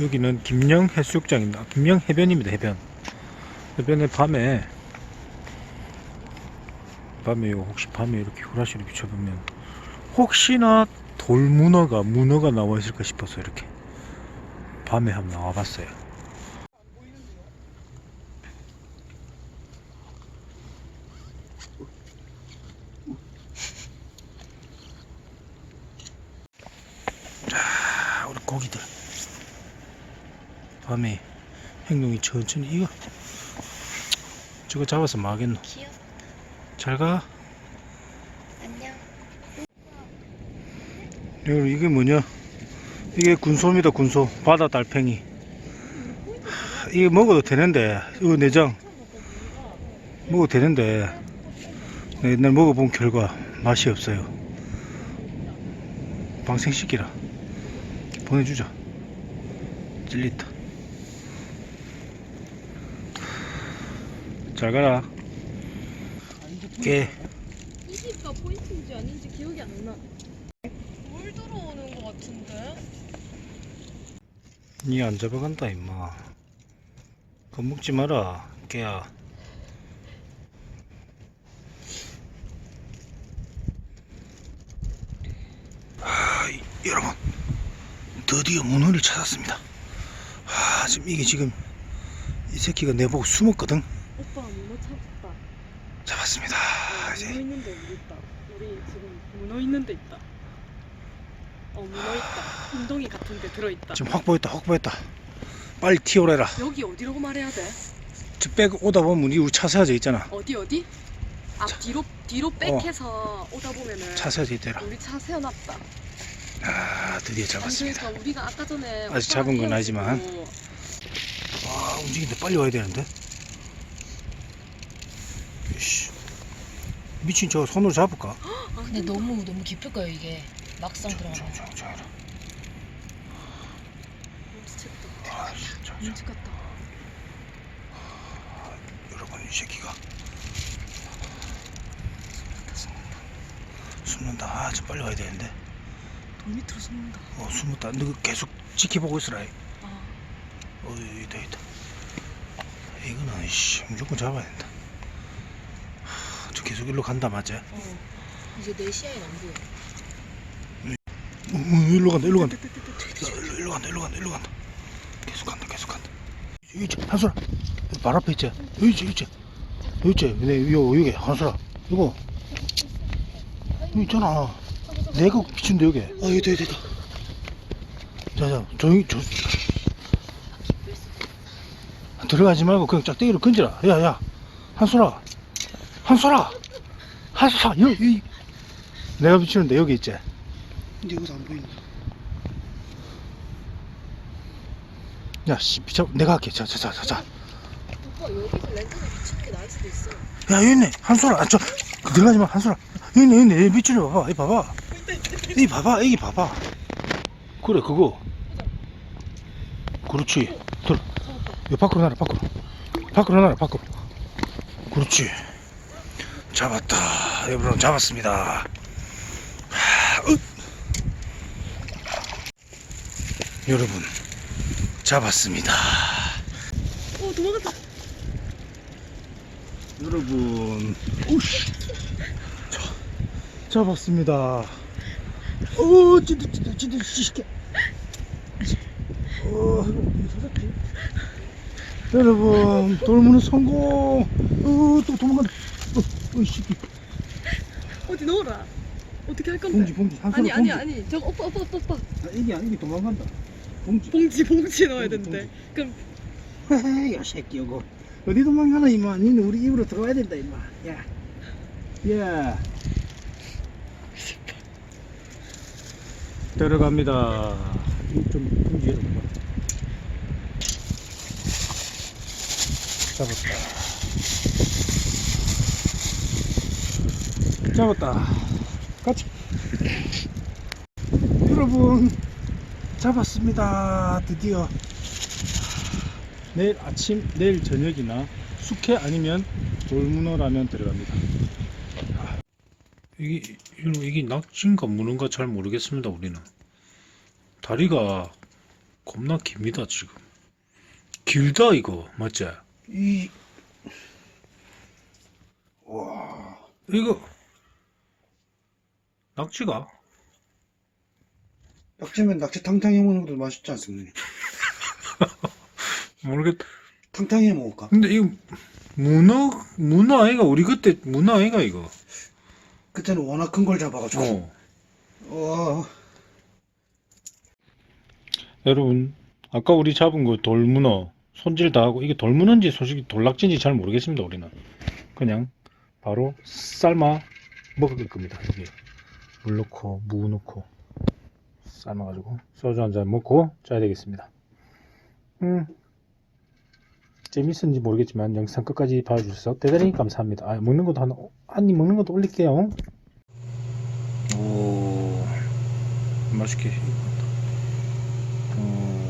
여기는 김영 해수욕장입니다. 김영 해변입니다. 해변. 해변에 밤에 밤에 요 혹시 밤에 이렇게 후라시를 비춰보면 혹시나 돌문어가 문어가 나와 있을까 싶어서 이렇게 밤에 한번 나와봤어요. 고기들. 밤에 행동이 천천히 이거 저거 잡아서 귀여워 잘가. 안녕. 여러분 이게 뭐냐? 이게 군소입니다 군소. 바다 달팽이. 하, 이게 먹어도 되는데 이거 내장. 먹어도 되는데. 내가 옛날 먹어본 결과 맛이 없어요. 방생시키라 보내주자 찔리다. 잘 가라. 깨 이. 집가 포인트인지 아닌지 기억이 안 나. 물 들어오는 것 같은데? 니안 잡아간다 임마. 겁먹지 마라 이- 여러분 드디어 문어를 찾았습니다 아, 지금 이게 지금 이 새끼가 내보고 숨었거든 오빠 문어 찾았다. 잡았습니다 문어 이제 있는데 우리 있다. 우리 지금 문어 있는데 있다. 어 문어 있다. 운동이 같은데 들어 있다. 지금 확보했다 확보했다 빨리 튀어오래라 여기 어디라고 말해야 돼? 저백 오다 보면 우리 차 세워져 있잖아 어디 어디? 앞 차- 뒤로 뒤로 백해서 오다 보면은 차 세워져 있대라 우리 차 세워놨다. 아 드디어 잡았습니다 그러니까 우리가 아까 전에 아직 잡은 건 아니지만. 헤어지고 아 움직인데 빨리 와야 되는데 이씨 미친 저 손으로 잡을까? 아, 근데 너무 너무 깊을 거예요 이게 막상 저, 저, 들어가면 저, 저, 저. 눈치챘다. 아, 저, 저. 눈치 같다. 여러분 이 새끼가 숨는다 아 저 빨리 와야 되는데 돌 밑으로 숨는다. 어 숨었다. 너 계속 지켜보고 있으라. 아. 어 있다 있다. 이거는 씨 무조건 잡아야 된다. 하, 저 계속 일로 간다 맞지? 어. 이제 내 시야에 안 보여. 어, 어, 일로 간다 일로 간다. 일로, 일로 간다 일로 간다 일로 간다. 계속 간다 계속 간다. 있지 한솔아. 발 앞에 있지. 여기 여기 있지. 여기 있지. 네, 요, 여기 한솔아. 이거. 여기 있잖아 내가 비춘데 여기 아 여기 여기 있다 자자 조용히 조 들어가지 말고 그냥 짝대기로 건져라 야야 한솔아 한솔아 한솔아 여기 여기. 내가 비추는데 여기 있지 근데 여기서 안 보이네. 야, 씨, 비켜, 내가 할게. 자, 자, 자, 자, 자. 오빠 여기서 랜턴에 비치는 게 나을 수도 있어 야, 여기 있네. 한솔아, 아, 저, 들어가지 마, 한솔아. 여기 있네, 여기 있네. 여기 밑줄에 봐봐. 이 봐봐. 이 봐봐, 이 봐봐. 그래, 그거. 그렇지. 들어. 이 밖으로 나라, 밖으로. 밖으로 나라, 밖으로. 그렇지. 잡았다. 여러분, 잡았습니다. 하. 여러분, 잡았습니다. 어 도망갔다. 여러분, 오씨, 자, 잡았습니다. 오, 찌들, 찌들, 찌들, 찌시게. 어, 여러분, 돌문어 성공. 어, 또 도망간다. 어, 어이씨, 어디 넣어라. 어떻게 할 건데? 봉지, 봉지, 한 아니 손으로 아니 봉지. 아니 저거 오빠 오빠 오빠 오빠 아, 이게 아니게 도망간다. 봉지. 봉지 봉지 넣어야 봉지, 된대. 그럼 헤헤, 야, 새끼, 이거. 어디 도망가나, 이마. 니는 우리 입으로 들어와야 된다, 이마. 야. 야. 들어갑니다. 좀, 열어봐. 잡았다. 잡았다. 같이. 여러분, 잡았습니다. 드디어. 내일 아침, 내일 저녁이나 숙회 아니면 돌문어라면 들어갑니다. 아, 이게 이게 이게 낙지인가 문어인가 잘 모르겠습니다 우리는 다리가 겁나 깁니다 지금 길다 이거 맞지? 이, 와, 이거 낙지가 낙지면 낙지 탕탕 해 먹는 것도 맛있지 않습니까? 모르겠 탕탕 해 먹을까? 근데 이거 문어 문어 아이가 우리 그때 문어 아이가 이거 그때는 워낙 큰 걸 잡아가지고. 어. 와, 여러분 아까 우리 잡은 거 돌문어 손질 다 하고 이게 돌문어인지 솔직히 돌낙지인지 잘 모르겠습니다 우리는. 그냥 바로 삶아 먹을 겁니다 이게. 물 넣고 무 넣고 삶아가지고 소주 한 잔 먹고 자야 되겠습니다. 음 재밌었는지 모르겠지만 영상 끝까지 봐주셔서 대단히 감사합니다. 아, 먹는 것도 하나, 한입 먹는 것도 올릴게요. 오, 맛있게 음...